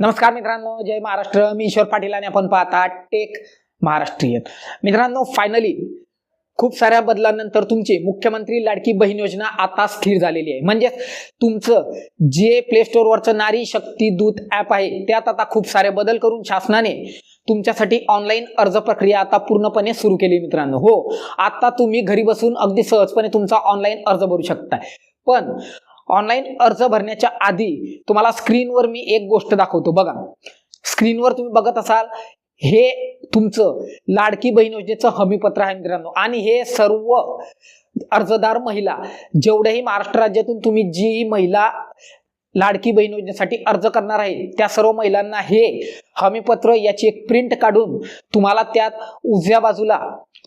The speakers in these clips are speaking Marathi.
नमस्कार मित्रांनो जय महाराष्ट्र. मी ईश्वर पाटील आणि आपण पाहता टेक महाराष्ट्रीयन मित्रांनो फायनली खूप साऱ्या बदलानंतर तुमची मुख्यमंत्री लाडकी बहीण योजना आता स्थिर झालेली आहे. म्हणजे तुमचं जे प्ले स्टोअरवरचं नारी शक्ती दूत ॲप आहे त्यात आता खूप सारे बदल करून शासनाने तुमच्यासाठी ऑनलाईन अर्ज प्रक्रिया आता पूर्णपणे सुरू केली मित्रांनो. हो आता तुम्ही घरी बसून अगदी सहजपणे तुमचा ऑनलाईन अर्ज भरू शकताय. पण ऑनलाईन अर्ज भरण्याच्या आधी तुम्हाला स्क्रीनवर मी एक गोष्ट दाखवतो. बघा स्क्रीनवर तुम्ही बघत असाल हे तुमचं लाडकी बहीण योजनेचं हमीपत्र आहे मित्रांनो. आणि हे सर्व अर्जदार महिला जेवढ्याही महाराष्ट्र राज्यातून तुम्ही जी महिला लाडकी बहीण योजनेसाठी अर्ज करणार आहे त्या सर्व महिलांना हे हमीपत्र याची एक प्रिंट काढून तुम्हाला त्यात उजव्या बाजूला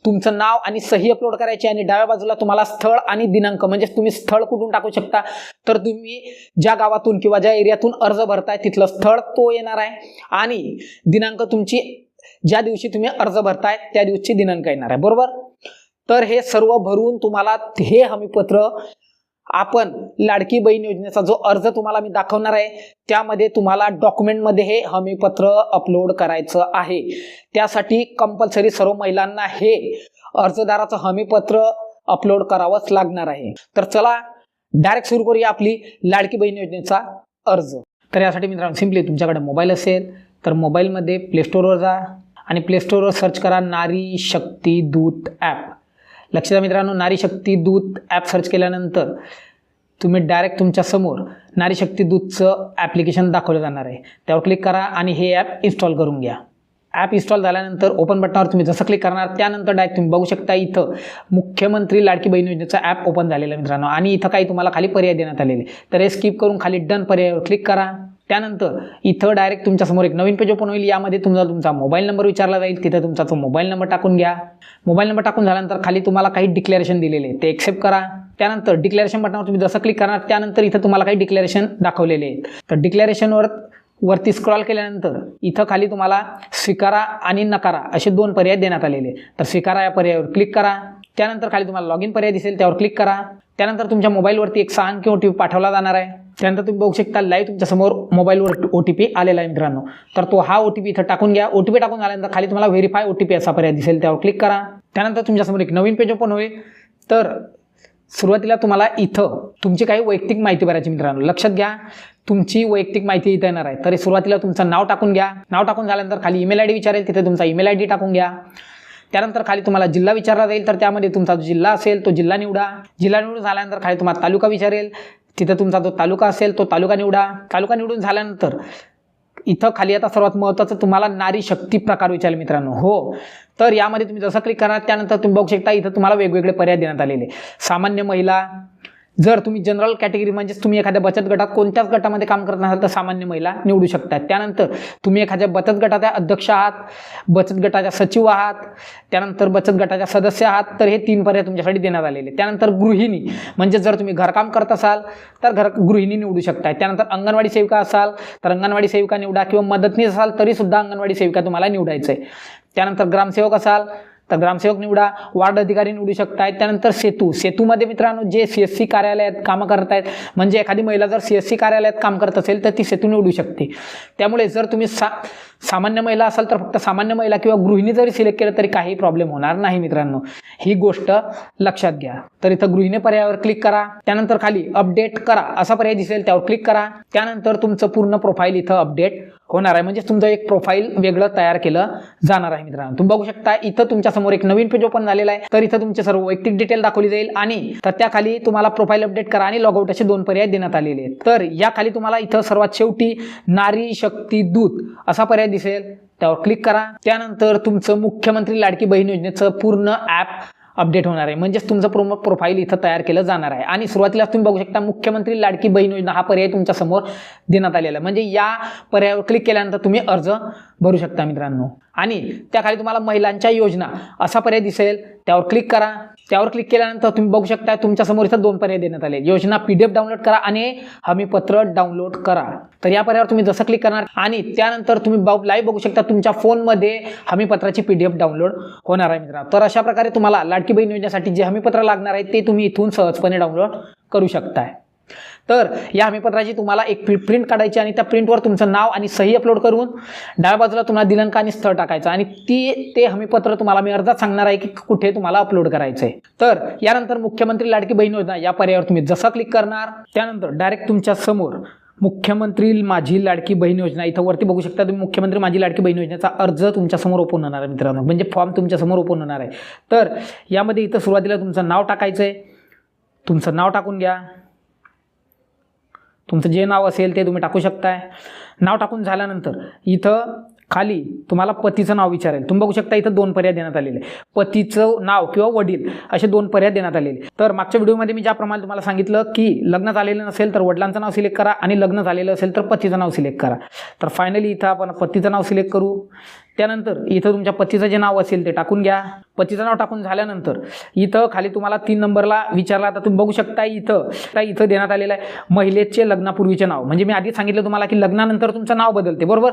तुमचं नाव आणि सही अपलोड करायची आणि डाव्या बाजूला तुम्हाला स्थळ आणि दिनांक म्हणजे तुम्ही स्थळ कुठून टाकू शकता तर तुम्ही ज्या गावातून किंवा ज्या एरियातून अर्ज भरताय तिथलं स्थळ तो येणार आहे. आणि दिनांक तुमची ज्या दिवशी तुम्ही अर्ज भरताय त्या दिवशी दिनांक येणार आहे. बरोबर? तर हे सर्व भरून तुम्हाला हे हमीपत्र आपण लाडकी बहीण योजनेचा जो अर्ज तुम्हाला मी दाखवणार आहे त्यामध्ये तुम्हाला डॉक्युमेंटमध्ये हे हमीपत्र अपलोड करायचं आहे. त्यासाठी कंपल्सरी सर्व महिलांना हे अर्जदाराचं हमीपत्र अपलोड करावंच लागणार आहे. तर चला डायरेक्ट सुरू करूया आपली लाडकी बहीण योजनेचा अर्ज. तर यासाठी मित्रांनो सिम्पली तुमच्याकडे मोबाईल असेल तर मोबाईलमध्ये प्लेस्टोरवर जा आणि प्लेस्टोरवर सर्च करा नारी शक्ती दूत ॲप लक्षात द्या मित्रांनो नारी शक्ती दूत ॲप सर्च केल्यानंतर तुम्ही डायरेक्ट तुमच्यासमोर नारी शक्ती दूतचं ॲप्लिकेशन दाखवलं जाणार आहे. त्यावर क्लिक करा आणि हे ॲप इन्स्टॉल करून घ्या. ॲप इन्स्टॉल झाल्यानंतर ओपन बटनावर तुम्ही जसं क्लिक करणार त्यानंतर डायरेक्ट तुम्ही बघू शकता इथं मुख्यमंत्री लाडकी बहीण योजनेचं ॲप ओपन झालेला मित्रांनो. आणि इथं काही तुम्हाला खाली पर्याय देण्यात आलेले तर हे स्किप करून खाली डन पर्यायावर क्लिक करा. त्यानंतर इथं डायरेक्ट तुमच्यासमोर एक नवीन पेज ओपन होईल. यामध्ये तुमचा तुमचा मोबाईल नंबर विचारला जाईल. तिथं तुमचा तो मोबाईल नंबर टाकून घ्या. मोबाईल नंबर टाकून झाल्यानंतर खाली तुम्हाला काही डिक्लेरेशन दिलेले ते एक्सेप्ट करा. त्यानंतर डिक्लेरेशन बटनावर तुम्ही जसं क्लिक करणार त्यानंतर इथं तुम्हाला काही डिक्लेरेशन दाखवलेले आहेत. तर डिक्लेरेशनवर वरती स्क्रॉल केल्यानंतर इथं खाली तुम्हाला स्वीकारा आणि नकारा असे दोन पर्याय देण्यात आलेले तर स्वीकारा या पर्यायावर क्लिक करा. त्यानंतर खाली तुम्हाला लॉग इन पर्याय दिसेल त्यावर क्लिक करा. त्यानंतर तुमच्या मोबाईलवरती एक सहा अंकी ओ टी पी पाठवला जाणार आहे. त्यानंतर तुम्ही बघू शकता लाईव्ह तुमच्यासमोर मोबाईलवर ओ टी पी आलेला आहे मित्रांनो. तर तो हा ओ टी पी इथं टाकून घ्या. ओ टी पी टाकून झाल्यानंतर खाली तुम्हाला व्हेरीफाय ओ टी पी असा पर्याय दिसेल. त्यावर क्लिक करा. त्यानंतर तुमच्यासमोर एक नवीन पेज ओपन होईल. तर सुरुवातीला तुम्हाला इथं तुमची काही वैयक्तिक माहिती भरायची मित्रांनो. लक्षात घ्या. तुमची वैयक्तिक माहिती इथं येणार आहे. तरी सुरुवातीला तुमचं नाव टाकून घ्या. नाव टाकून झाल्यानंतर खाली ईमेल आय डी विचारेल. तिथे तुमचा ईमेल आय डी टाकून घ्या. त्यानंतर खाली तुम्हाला जिल्हा विचारला जाईल. तर त्यामध्ये तुमचा जो जिल्हा असेल तो जिल्हा निवडा. जिल्हा निवडून झाल्यानंतर खाली तुम्हाला तालुका विचारेल. तिथं तुमचा जो तालुका असेल तो तालुका निवडा. तालुका निवडून झाल्यानंतर इथं खाली आता सर्वात महत्त्वाचं तुम्हाला नारी शक्ती प्रकार विचारले मित्रांनो. हो. तर यामध्ये तुम्ही जसं क्लिक करणार त्यानंतर तुम्ही बघू शकता इथं तुम्हाला वेगवेगळे पर्याय देण्यात आलेले. सामान्य महिला जर तुम्ही जनरल कॅटेगरी म्हणजेच तुम्ही एखाद्या बचत गटात कोणत्याच गटामध्ये काम करत नसाल तर सामान्य महिला निवडू शकतात. त्यानंतर तुम्ही एखाद्या बचत गटाच्या अध्यक्ष आहात बचत गटाच्या सचिव आहात त्यानंतर बचत गटाच्या सदस्य आहात तर हे तीन पर्याय तुमच्यासाठी देण्यात आलेले त्यानंतर गृहिणी म्हणजे जर तुम्ही घरकाम करत असाल तर घर गृहिणी निवडू शकताय. त्यानंतर अंगणवाडी सेविका असाल तर अंगणवाडी सेविका निवडा. किंवा मदतनीस असाल तरीसुद्धा अंगणवाडी सेविका तुम्हाला निवडायचं आहे त्यानंतर ग्रामसेवक असाल तर ग्रामसेवक निवडा वार्ड अधिकारी निवडू शकताय त्यानंतर सेतू. सेतूमध्ये मित्रांनो जे सी एस सी कार्यालयात कामं करत आहेत म्हणजे एखादी महिला जर सी एस सी कार्यालयात काम करत असेल तर ती सेतू निवडू शकते. त्यामुळे जर तुम्ही सा सामान्य महिला असाल तर फक्त सामान्य महिला किंवा गृहिणी जरी सिलेक्ट केलं तरी काही प्रॉब्लेम होणार नाही मित्रांनो. ही गोष्ट लक्षात घ्या. तर इथं गृहिणी पर्यायावर क्लिक करा. त्यानंतर खाली अपडेट करा. असा पर्याय दिसेल त्यावर क्लिक करा. त्यानंतर तुमचं पूर्ण प्रोफाईल इथं अपडेट होणार आहे. म्हणजे तुमचं एक प्रोफाईल वेगळं तयार केलं जाणार आहे मित्रांनो. तुम्ही बघू शकता इथं तुमच्यासमोर एक नवीन पेज ओपन झालेला आहे. तर इथं तुमचे सर्व वैयक्तिक डिटेल दाखवली जाईल आणि तर त्याखाली तुम्हाला प्रोफाईल अपडेट करा आणि लॉगआउट असे दोन पर्याय देण्यात आलेले आहेत. तर या खाली तुम्हाला इथं सर्वात शेवटी नारी शक्ती दूत असा पर्याय दिसेल. त्यावर क्लिक करा. त्यानंतर तुमचं मुख्यमंत्री लाडकी बहीण योजनेचं पूर्ण ॲप अपडेट होणार आहे. म्हणजेच तुमचं प्रोमो प्रोफाईल इथं तयार केलं जाणार आहे. आणि सुरुवातीला तुम्ही बघू शकता मुख्यमंत्री लाडकी बहीण योजना हा पर्याय तुमच्यासमोर देण्यात आलेला आहे. म्हणजे या पर्यायावर क्लिक केल्यानंतर तुम्ही अर्ज भरू शकता मित्रांनो. आणि त्याखाली तुम्हाला महिलांच्या योजना असा पर्याय दिसेल त्यावर क्लिक करा. त्यावर क्लिक केल्यानंतर तुम्ही बघू शकता तुमच्यासमोर इथं दोन पर्याय देण्यात आले. योजना पी डी एफ डाउनलोड करा आणि हमीपत्र डाउनलोड करा. तर या पर्यायावर तुम्ही जसं क्लिक करणार आणि त्यानंतर तुम्ही लाईव्ह बघू शकता तुमच्या फोनमध्ये हमीपत्राची पी डी एफ डाउनलोड होणार आहे मित्रांनो तर अशा प्रकारे तुम्हाला लाडकी बहीण योजनेसाठी जे हमीपत्र लागणार आहे ते तुम्ही इथून सहजपणे डाउनलोड करू शकताय. तर या हमीपत्राची तुम्हाला एक प्रिंट काढायची आणि त्या प्रिंटवर तुमचं नाव आणि सही अपलोड करून डाव्या बाजूला तुम्हाला दिनांक आणि स्थळ टाकायचं. आणि ती ते हमीपत्र तुम्हाला मी अर्जात सांगणार आहे की कुठे तुम्हाला अपलोड करायचं आहे तर यानंतर मुख्यमंत्री लाडकी बहीण योजना या पर्यायावर तुम्ही जसा क्लिक करणार त्यानंतर डायरेक्ट तुमच्यासमोर मुख्यमंत्री माझी लाडकी बहीण योजना इथं वरती बघू शकता तुम्ही. मुख्यमंत्री माझी लाडकी बहीण योजनेचा अर्ज तुमच्यासमोर ओपन होणार आहे मित्रांनो. म्हणजे फॉर्म तुमच्यासमोर ओपन होणार आहे. तर यामध्ये इथं सुरुवातीला तुमचं नाव टाकायचं आहे तुमचं नाव टाकून घ्या. तुमचं जे नाव असेल ते तुम्ही टाकू शकताय. नाव टाकून झाल्यानंतर इथं खाली तुम्हाला पतीचं नाव विचारेल. तुम्ही बघू शकता इथं दोन पर्याय देण्यात आलेले पतीचं नाव किंवा वडील असे दोन पर्याय देण्यात आलेले तर मागच्या व्हिडिओमध्ये मी ज्याप्रमाणे तुम्हाला सांगितलं की लग्न झालेलं नसेल तर वडिलांचं नाव सिलेक्ट करा आणि लग्न झालेलं असेल तर पतीचं नाव सिलेक्ट करा. तर फायनली इथं आपण पतीचं नाव सिलेक्ट करू. त्यानंतर इथं तुमच्या पतीचं जे नाव असेल ते टाकून घ्या. पतीचं नाव टाकून झाल्यानंतर इथं खाली तुम्हाला तीन नंबरला विचारला तर तुम्ही बघू शकता इथं तर इथं देण्यात आलेलं आहे महिलेचे लग्नापूर्वीचे नाव. म्हणजे मी आधी सांगितलं तुम्हाला की लग्नानंतर तुमचं नाव बदलते बरोबर?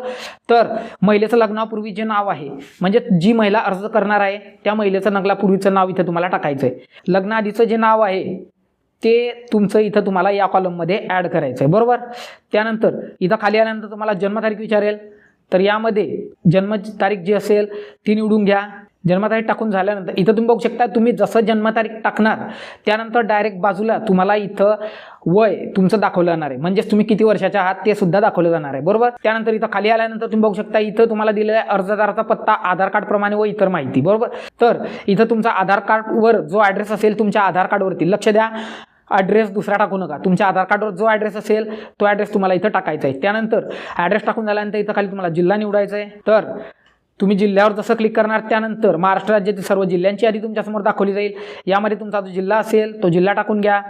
तर महिलेचं लग्नापूर्वी जे नाव आहे. म्हणजे जी महिला अर्ज करणार आहे त्या महिलेचं लग्नापूर्वीचं नाव इथं तुम्हाला टाकायचं आहे. लग्नाआधीचं जे नाव आहे ते तुमचं इथं तुम्हाला या कॉलममध्ये ॲड करायचं आहे बरोबर? त्यानंतर इथं खाली आल्यानंतर तुम्हाला जन्मतारीख विचारेल. तर यामध्ये जन्म तारीख जी असेल ती निवडून घ्या. जन्मतारीख टाकून झाल्यानंतर इथं तुम्ही बघू शकता तुम्ही जसं जन्मतारीख टाकणार त्यानंतर डायरेक्ट बाजूला तुम्हाला इथं वय तुमचं दाखवलं जाणार आहे. म्हणजेच तुम्ही किती वर्षाच्या आहात ते सुद्धा दाखवलं जाणार आहे. बरोबर? त्यानंतर इथं खाली आल्यानंतर तुम्ही बघू शकता इथं तुम्हाला दिलेला आहे अर्जदाराचा पत्ता आधार कार्ड प्रमाणे व इतर माहिती. बरोबर? तर इथं तुमचा आधार कार्डवर जो ॲड्रेस असेल तुमच्या आधार कार्डवरती लक्ष द्या. ॲड्रेस दुसरा टाकू नका. तुमच्या आधार कार्डवर जो ॲड्रेस असेल तो ॲड्रेस तुम्हाला इथं टाकायचा आहे. त्यानंतर ॲड्रेस टाकून झाल्यानंतर इथं खाली तुम्हाला जिल्हा निवडायचा आहे. तर तुम्ही जिल्ह्यावर जसं क्लिक करणार त्यानंतर महाराष्ट्र राज्यातील सर्व जिल्ह्यांची यादी तुमच्यासमोर दाखवली जाईल. यामध्ये तुमचा जो जिल्हा असेल तो जिल्हा टाकून घ्या.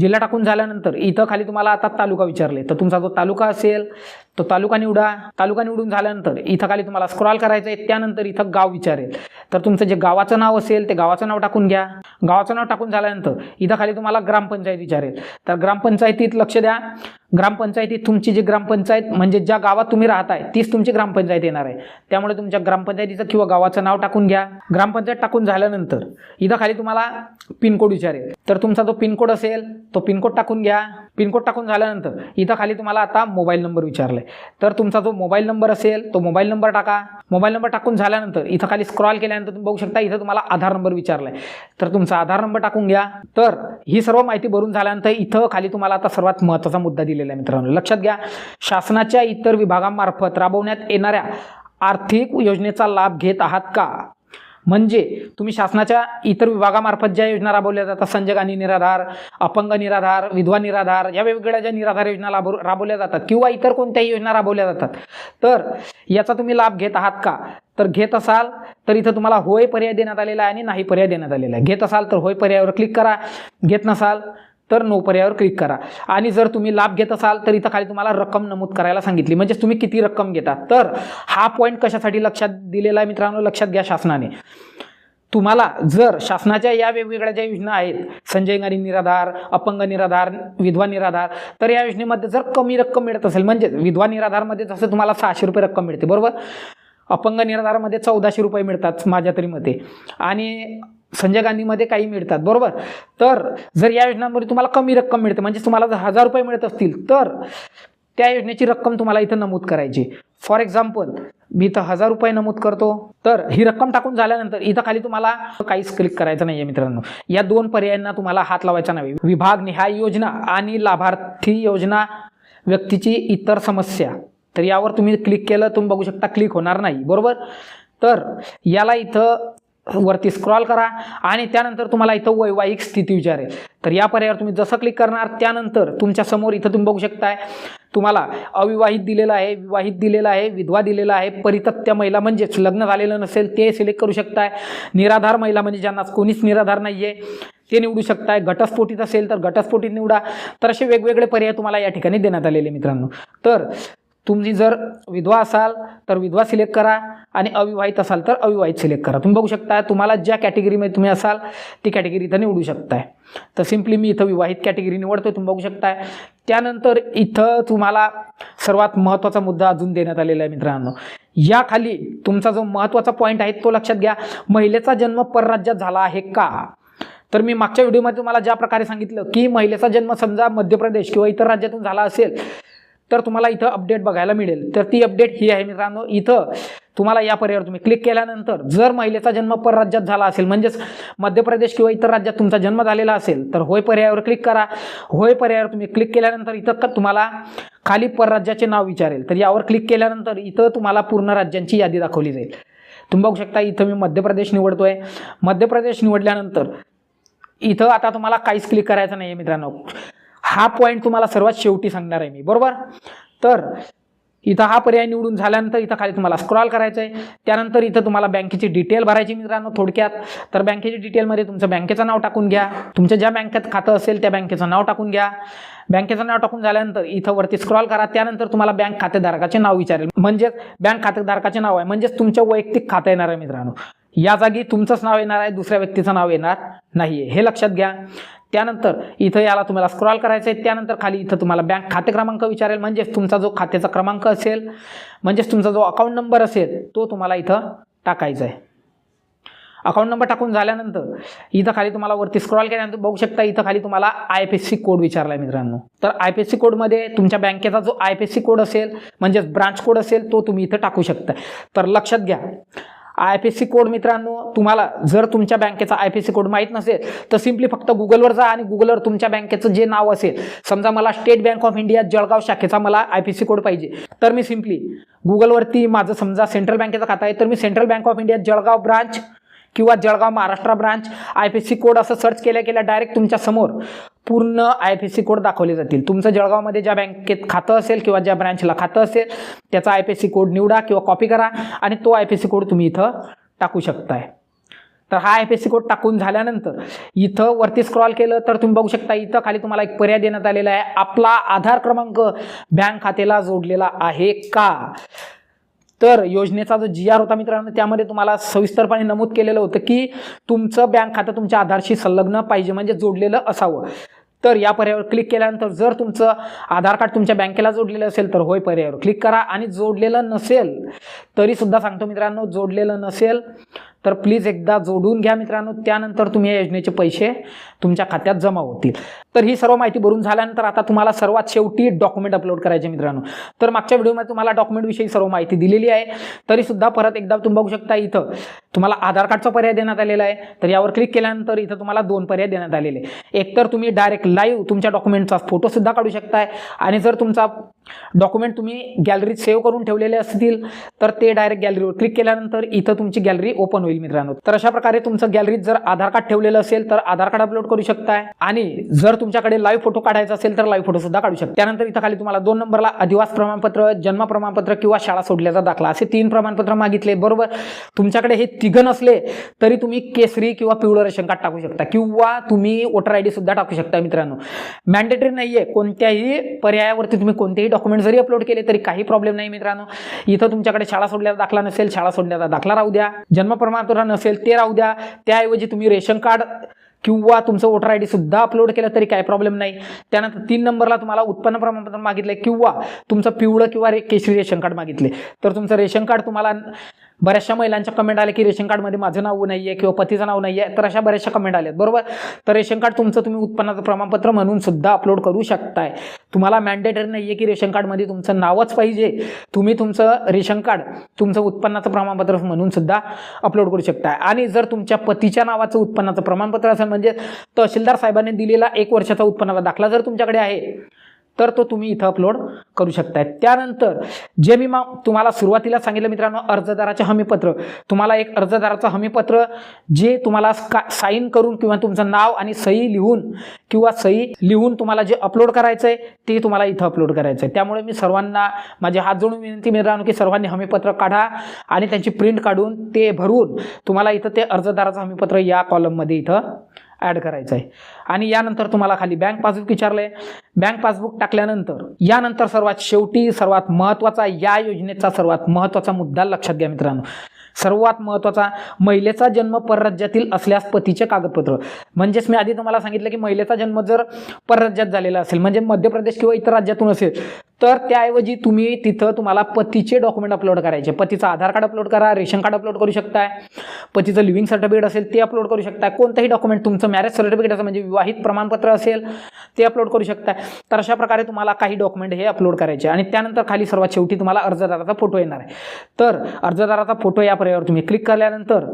जिल्हा टाकून झाल्यानंतर इथं खाली तुम्हाला आता तालुका विचारले. तर तुमचा जो तालुका असेल तो तालुका निवडा. तालुका निवडून झाल्यानंतर इथं खाली तुम्हाला स्क्रॉल करायचं आहे त्यानंतर इथं गाव विचारेल. तर तुमचं जे गावाचं नाव असेल ते गावाचं नाव टाकून घ्या. गावाचं नाव टाकून झाल्यानंतर इथं खाली तुम्हाला ग्रामपंचायत विचारेल. तर ग्रामपंचायतीत लक्ष द्या. ग्रामपंचायतीत तुमची जी ग्रामपंचायत म्हणजे ज्या गावात तुम्ही राहताय तीच तुमची ग्रामपंचायत येणार आहे. त्यामुळे तुमच्या ग्रामपंचायतीचं किंवा गावाचं नाव टाकून घ्या. ग्रामपंचायत टाकून झाल्यानंतर इथं खाली तुम्हाला पिनकोड विचारेल. तर तुमचा जो पिनकोड असेल तो पिनकोड टाकून घ्या. पिनकोड टाकून झाल्यानंतर इथं खाली तुम्हाला आता मोबाईल नंबर विचारलाय. तर तुमचा जो मोबाईल नंबर असेल तो मोबाईल नंबर टाका. मोबाईल नंबर टाकून झाल्यानंतर इथं खाली स्क्रॉल केल्यानंतर तुम्ही बघू शकता इथं तुम्हाला आधार नंबर विचारलाय. तर तुमचा आधार नंबर टाकून घ्या. तर ही सर्व माहिती भरून झाल्यानंतर इथं खाली तुम्हाला आता सर्वात महत्त्वाचा मुद्दा दिलेलं आहे मित्रांनो. लक्षात घ्या शासनाच्या इतर विभागामार्फत राबवण्यात येणाऱ्या आर्थिक योजनेचा लाभ घेत आहात का? म्हणजे तुम्ही शासनाच्या इतर विभागामार्फत ज्या योजना राबवल्या जातात संजगानी निराधार अपंग निराधार विधवा निराधार या वेगवेगळ्या ज्या निराधार योजना राबव राबवल्या जातात किंवा इतर कोणत्याही योजना राबवल्या जातात तर याचा तुम्ही लाभ घेत आहात का? तर घेत असाल तर इथं तुम्हाला होय पर्याय देण्यात आलेला आहे आणि नाही पर्याय देण्यात आलेला आहे. घेत असाल तर होय पर्यायावर क्लिक करा. घेत नसाल तर नो पर्यायावर क्लिक करा. आणि जर तुम्ही लाभ घेत असाल तर इथं खाली तुम्हाला रक्कम नमूद करायला सांगितली. म्हणजे तुम्ही किती रक्कम घेता? तर हा पॉईंट कशासाठी लक्षात दिलेला आहे मित्रांनो? लक्षात घ्या शासनाने. तुम्हाला जर शासनाच्या या वेगवेगळ्या ज्या योजना आहेत संजय गारी निराधार अपंग निराधार विधवा निराधार तर या योजनेमध्ये जर कमी रक्कम मिळत असेल म्हणजे विधवा निराधारमध्ये जसं तुम्हाला सहाशे रुपये रक्कम मिळते बरोबर? अपंग निराधारमध्ये चौदाशे रुपये मिळतात माझ्या तरी मते. आणि संजय गांधीमध्ये काही मिळतात बरोबर? तर जर या योजनांमध्ये तुम्हाला कमी रक्कम मिळते म्हणजे तुम्हाला जर हजार रुपये मिळत असतील तर त्या योजनेची रक्कम तुम्हाला इथं नमूद करायची. फॉर एक्झाम्पल मी इथं हजार रुपये नमूद करतो तर ही रक्कम टाकून झाल्यानंतर इथं खाली तुम्हाला काहीच क्लिक करायचं नाही आहे मित्रांनो. या दोन पर्यायांना तुम्हाला हात लावायचा नाही. विभाग निहाय योजना आणि लाभार्थी योजना व्यक्तीची इतर समस्या. तर यावर तुम्ही क्लिक केलं तुम्ही बघू शकता क्लिक होणार नाही बरोबर? तर याला इथं वरती स्क्रॉल करा आणि त्यानंतर तुम्हाला इथं वैवाहिक स्थिती विचारेल. तर या पर्यायावर तुम्ही जसं क्लिक करणार त्यानंतर तुमच्यासमोर इथं तुम्ही बघू शकताय तुम्हाला अविवाहित दिलेलं आहे विवाहित दिलेलं आहे विधवा दिलेला आहे परितत्य महिला म्हणजेच लग्न झालेलं नसेल ते सिलेक्ट करू शकताय. निराधार महिला म्हणजे ज्यांना कोणीच निराधार नाही आहे ते निवडू शकताय. घटस्फोटीत असेल तर घटस्फोटीत निवडा. तर असे वेगवेगळे पर्याय तुम्हाला या ठिकाणी देण्यात आलेले मित्रांनो. तर तुम्ही जर विधवा असाल तर विधवा सिलेक्ट करा आणि अविवाहित असाल तर अविवाहित सिलेक्ट करा. तुम्ही बघू शकता तुम्हाला ज्या कॅटेगरीमध्ये तुम्ही असाल ती कॅटेगरी इथं निवडू शकताय. तर सिम्पली मी इथं विवाहित कॅटेगरी निवडतो तुम्ही बघू शकताय. त्यानंतर इथं तुम्हाला सर्वात महत्त्वाचा मुद्दा अजून देण्यात आलेला आहे मित्रांनो. याखाली तुमचा जो महत्त्वाचा पॉईंट आहे तो लक्षात घ्या. महिलेचा जन्म परराज्यात झाला आहे का? तर मी मागच्या व्हिडिओमध्ये तुम्हाला ज्या प्रकारे सांगितलं की महिलेचा जन्म समजा मध्य प्रदेश किंवा इतर राज्यातून झाला असेल तर तुम्हाला इथं अपडेट बघायला मिळेल. तर ती अपडेट ही आहे मित्रांनो इथं तुम्हाला या पर्यायावर तुम्ही क्लिक केल्यानंतर जर महिलेचा जन्म परराज्यात झाला असेल म्हणजेच मध्य प्रदेश किंवा इतर राज्यात तुमचा जन्म झालेला असेल तर होय पर्यायावर क्लिक करा. होय पर्यायावर तुम्ही क्लिक केल्यानंतर इथं तुम्हाला खाली परराज्याचे नाव विचारेल. तर यावर क्लिक केल्यानंतर इथं तुम्हाला पूर्ण राज्यांची यादी दाखवली जाईल. तुम्ही बघू शकता इथं मी मध्य प्रदेश निवडतोय. मध्य प्रदेश निवडल्यानंतर इथं आता तुम्हाला काहीच क्लिक करायचं नाही आहे मित्रांनो. हा पॉईंट तुम्हाला सर्वात शेवटी सांगणार आहे मी बरोबर? तर इथं हा पर्याय निवडून झाल्यानंतर इथं खाली तुम्हाला स्क्रॉल करायचं आहे. त्यानंतर इथं तुम्हाला बँकेची डिटेल भरायची मित्रांनो थोडक्यात. तर बँकेची डिटेलमध्ये तुमचं बँकेचं नाव टाकून घ्या. तुमच्या ज्या बँकेत खातं असेल त्या बँकेचं नाव टाकून घ्या. बँकेचं नाव टाकून झाल्यानंतर इथं वरती स्क्रॉल करा. त्यानंतर तुम्हाला बँक खातेधारकाचे नाव विचारेल. म्हणजेच बँक खातेधारकाचे नाव आहे. म्हणजेच तुमच्या वैयक्तिक खातं येणार आहे मित्रांनो. या जागी तुमचंच नाव येणार आहे दुसऱ्या व्यक्तीचं नाव येणार नाही हे लक्षात घ्या. त्यानंतर इथं याला तुम्हाला स्क्रॉल करायचं आहे त्यानंतर खाली इथं तुम्हाला बँक खाते क्रमांक विचारेल. म्हणजेच तुमचा जो खात्याचा क्रमांक असेल म्हणजेच तुमचा जो अकाउंट नंबर असेल तो तुम्हाला इथं टाकायचा आहे अकाउंट नंबर टाकून झाल्यानंतर इथं खाली तुम्हाला वरती स्क्रॉल केल्यानंतर बघू शकता इथं खाली तुम्हाला I P S C code विचारला आहे मित्रांनो. तर आय पी एस सी कोडमध्ये तुमच्या बँकेचा जो I P S C code असेल म्हणजेच ब्रांच कोड असेल तो तुम्ही इथं टाकू शकता. तर लक्षात घ्या. I P S C code मित्रांनो तुम्हाला जर तुमच्या बँकेचा I P S C code माहीत नसेल तर सिम्पली फक्त गुगलवर जा आणि गुगलवर तुमच्या बँकेचं जे नाव असेल समजा मला State Bank of India Jalgaon शाखेचा मला I P S C code पाहिजे तर मी सिम्पली गुगलवरती माझं समजा सेंट्रल बँकेचं खातं आहे तर मी Central Bank of India Jalgaon branch किंवा Jalgaon Maharashtra branch I P C code असं सर्च केल्या केल्या डायरेक्ट तुमच्यासमोर. पूर्ण आय पी सी कोड दाखवले जातील. तुमचं जळगावमध्ये ज्या बँकेत खातं असेल किंवा ज्या ब्रँचला खातं असेल त्याचा आय पी सी कोड निवडा किंवा कॉपी करा आणि तो आय पी सी कोड तुम्ही इथं टाकू शकताय. तर हा आय पी सी कोड टाकून झाल्यानंतर इथं वरती स्क्रॉल केलं तर तुम्ही बघू शकता इथं खाली तुम्हाला एक पर्याय देण्यात आलेला आहे. आपला आधार क्रमांक बँक खात्याला जोडलेला आहे का? तर योजनेचा जो जी आर होता मित्रांनो त्यामध्ये तुम्हाला सविस्तरपणे नमूद केलेलं होतं की तुमचं बँक खातं तुमच्या आधारशी संलग्न पाहिजे म्हणजे जोडलेलं असावं. तर या पर्यायावर क्लिक केल्यानंतर जर तुमचं आधार कार्ड तुमच्या बँकेला जोडलेलं असेल तर होय पर्यायावर क्लिक करा. आणि जोडलेलं नसेल तरीसुद्धा सांगतो मित्रांनो जोडलेलं नसेल तर प्लीज एकदा जोडून घ्या मित्रांनो. त्यानंतर तुम्ही या योजनेचे पैसे तुमच्या खात्यात जमा होतील. तर ही सर्व माहिती भरून झाल्यानंतर आता तुम्हाला सर्वात शेवटी डॉक्युमेंट अपलोड करायचे मित्रांनो. तर मागच्या व्हिडिओमध्ये तुम्हाला डॉक्युमेंटविषयी सर्व माहिती दिलेली आहे. तरी सुद्धा परत एकदा तुम्ही बघू शकता इथं तुम्हाला आधार कार्डचा पर्याय देण्यात आलेला आहे. तर यावर क्लिक केल्यानंतर इथं तुम्हाला दोन पर्याय देण्यात आलेले. एकतर तुम्ही डायरेक्ट लाईव्ह तुमच्या डॉक्युमेंटचा फोटोसुद्धा काढू शकताय. आणि जर तुमचा डॉक्युमेंट तुम्ही गॅलरीत सेव्ह करून ठेवलेले असतील तर ते डायरेक्ट गॅलरीवर क्लिक केल्यानंतर इथं तुमची गॅलरी ओपन होईल मित्रांनो. तर अशा प्रकारे तुमचं गॅलरीत जर आधार कार्ड ठेवलेलं असेल तर आधार कार्ड अपलोड करू शकताय. आणि जर तुमच्याकडे लाईव्ह फोटो काढायचा असेल तर लाईव्ह फोटो सुद्धा काढू शकता. त्यानंतर इथं खाली तुम्हाला दोन नंबरला अधिवास प्रमाणपत्र जन्म प्रमाणपत्र किंवा शाळा सोडल्याचा दाखला. असे तीन प्रमाणपत्र मागितले. बरोबर? तुमच्याकडे हे तिघं नसले तरी तुम्ही केसरी किंवा पिवळं रेशन कार्ड टाकू शकता. किंवा तुम्ही वोटर आय डी सुद्धा टाकू शकता मित्रांनो. मॅन्डेटरी नाहीये. कोणत्याही पर्यायावरती तुम्ही कोणतेही डॉक्युमेंट जरी अपलोड केले तरी काही प्रॉब्लेम नाही मित्रांनो. इथं तुमच्याकडे शाळा सोडल्याचा दाखला नसेल शाळा सोडल्याचा दाखला राहू द्या. जन्म प्रमाणपत्र नसेल ते राहू द्या. त्याऐवजी तुम्ही रेशन कार्ड किंवा तुमचं वोटर आय डी सुद्धा अपलोड केलं तरी काय प्रॉब्लेम नाही. त्यानंतर तीन नंबरला तुम्हाला उत्पन्न प्रमाणपत्र मागितले किंवा तुमचं पिवळं किंवा रे केशरी रेशन कार्ड मागितले तर तुमचं रेशन कार्ड तुम्हाला बऱ्याचशा महिलांच्या कमेंट आले की रेशन कार्डमध्ये माझं नाव नाही आहे किंवा पतीचं नाव नाही आहे तर अशा बऱ्याचशा कमेंट आल्या बरोबर? तर रेशन कार्ड तुमचं तुम्ही उत्पन्नाचं प्रमाणपत्र म्हणून सुद्धा अपलोड करू शकताय. तुम्हाला मॅन्डेटरी नाही आहे की रेशन कार्डमध्ये तुमचं नावच पाहिजे. तुम्ही तुमचं रेशन कार्ड तुमचं उत्पन्नाचं प्रमाणपत्र म्हणून सुद्धा अपलोड करू शकताय. आणि जर तुमच्या पतीच्या नावाचं उत्पन्नाचं प्रमाणपत्र असेल म्हणजे तहसीलदार साहेबांनी दिलेला एक वर्षाचा उत्पन्नाचा दाखला जर तुमच्याकडे आहे तर तो तुम्ही इथं अपलोड करू शकताय. त्यानंतर जे मी मा तुम्हाला सुरुवातीला सांगितलं मित्रांनो अर्जदाराचे हमीपत्र. तुम्हाला एक अर्जदाराचं हमीपत्र जे तुम्हाला का साईन करून किंवा तुमचं नाव आणि सही लिहून किंवा सही लिहून तुम्हाला जे अपलोड करायचं आहे ते तुम्हाला इथं अपलोड करायचं आहे त्यामुळे मी सर्वांना माझे हात जोडून विनंती मित्रांनो की सर्वांनी हमीपत्र काढा आणि त्यांची प्रिंट काढून ते भरून तुम्हाला इथं ते अर्जदाराचं हमीपत्र या कॉलममध्ये इथं ॲड करायचं आहे. आणि यानंतर तुम्हाला खाली बँक पासबुक विचारलं आहे बँक पासबुक टाकल्यानंतर यानंतर सर्वात शेवटी सर्वात महत्त्वाचा या योजनेचा सर्वात महत्त्वाचा मुद्दा लक्षात घ्या मित्रांनो. सर्वात महत्त्वाचा महिलेचा जन्म परराज्यातील असल्यास पतीचे कागदपत्र. म्हणजेच मी आधी तुम्हाला सांगितलं की महिलेचा जन्म जर परराज्यात झालेला असेल म्हणजे मध्य प्रदेश किंवा इतर राज्यातून असेल तर त्याऐवजी तुम्ही तिथं तुम्हाला पतीचे डॉक्युमेंट अपलोड करायचे. पतीचं आधार कार्ड अपलोड करा रेशन कार्ड अपलोड करू शकताय. पतीचं लिव्हिंग सर्टिफिकेट असेल ते अपलोड करू शकताय. कोणतंही डॉक्युमेंट तुमचं मॅरेज सर्टिफिकेट असेल म्हणजे विवाहित प्रमाणपत्र असेल ते अपलोड करू शकताय. तर अशा प्रकारे तुम्हाला काही डॉक्युमेंट हे अपलोड करायचे. आणि त्यानंतर खाली सर्वात शेवटी तुम्हाला अर्जदाराचा फोटो येणार आहे. तर अर्जदाराचा फोटो या पर्यायावर तुम्ही क्लिक केल्यानंतर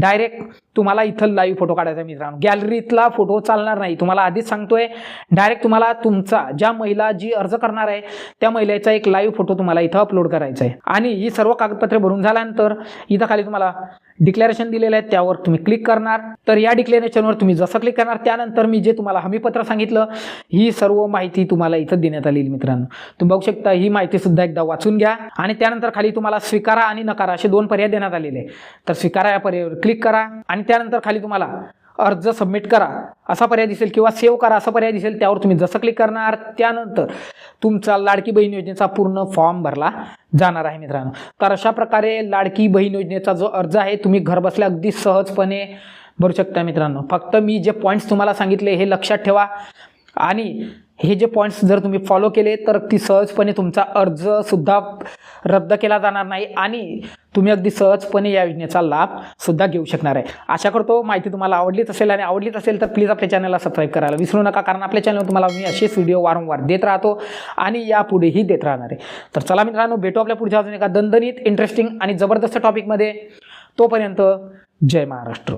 डायरेक्ट तुम्हाला इथं लाईव्ह फोटो काढायचा आहे मित्रांनो. गॅलरीतला फोटो चालणार नाही. तुम्हाला आधीच सांगतोय डायरेक्ट तुम्हाला तुमचा ज्या महिला जी अर्ज करणार आहे त्या महिलेचा एक लाईव्ह फोटो तुम्हाला इथं अपलोड करायचा आहे. आणि ही सर्व कागदपत्रे भरून झाल्यानंतर इथं खाली तुम्हाला डिक्लेरेशन दिलेलं आहे त्यावर तुम्ही क्लिक करणार. तर या डिक्लेरेशनवर तुम्ही जसं क्लिक करणार त्यानंतर मी जे तुम्हाला हमीपत्र सांगितलं ही सर्व माहिती तुम्हाला इथं देण्यात आलेली मित्रांनो. तुम्ही बघू शकता ही माहिती सुद्धा एकदा वाचून घ्या आणि त्यानंतर खाली तुम्हाला स्वीकारा आणि नकारा असे दोन पर्याय देण्यात आलेले तर स्वीकारा या पर्यायावर क्लिक करा आणि त्यानंतर खाली तुम्हाला अर्ज सबमिट करा. असा पर्याय दिसेल किंवा सेव्ह करा असा पर्याय दिसेल त्यावर तुम्ही जसं क्लिक करणार त्यानंतर तुमचा लाडकी बहीण योजनेचा पूर्ण फॉर्म भरला जाणार आहे मित्रांनो. तर अशा प्रकारे लाडकी बहीण योजनेचा जो अर्ज आहे तुम्ही घरबसल्या अगदी सहजपणे भरू शकता मित्रांनो. फक्त मी जे पॉईंट्स तुम्हाला सांगितले हे लक्षात ठेवा. आणि हे जे पॉईंट्स जर तुम्ही फॉलो केले तर ती सहजपणे तुमचा अर्जसुद्धा रद्द केला जाणार नाही आणि तुम्ही अगदी सहजपणे या योजनेचा लाभ सुद्धा घेऊ शकणार आहे. आशा करतो माहिती तुम्हाला आवडलीच असेल आणि आवडलीच असेल तर प्लीज आपल्या चॅनलला सबस्क्राईब करायला विसरू नका कारण आपल्या चॅनलवर तुम्हाला मी असेच व्हिडिओ वारंवार देत राहतो आणि यापुढेही देत राहणार आहे. तर चला मित्रांनो भेटू आपल्या पुढच्या अजून एका दणदणीत इंटरेस्टिंग आणि जबरदस्त टॉपिकमध्ये तोपर्यंत जय महाराष्ट्र.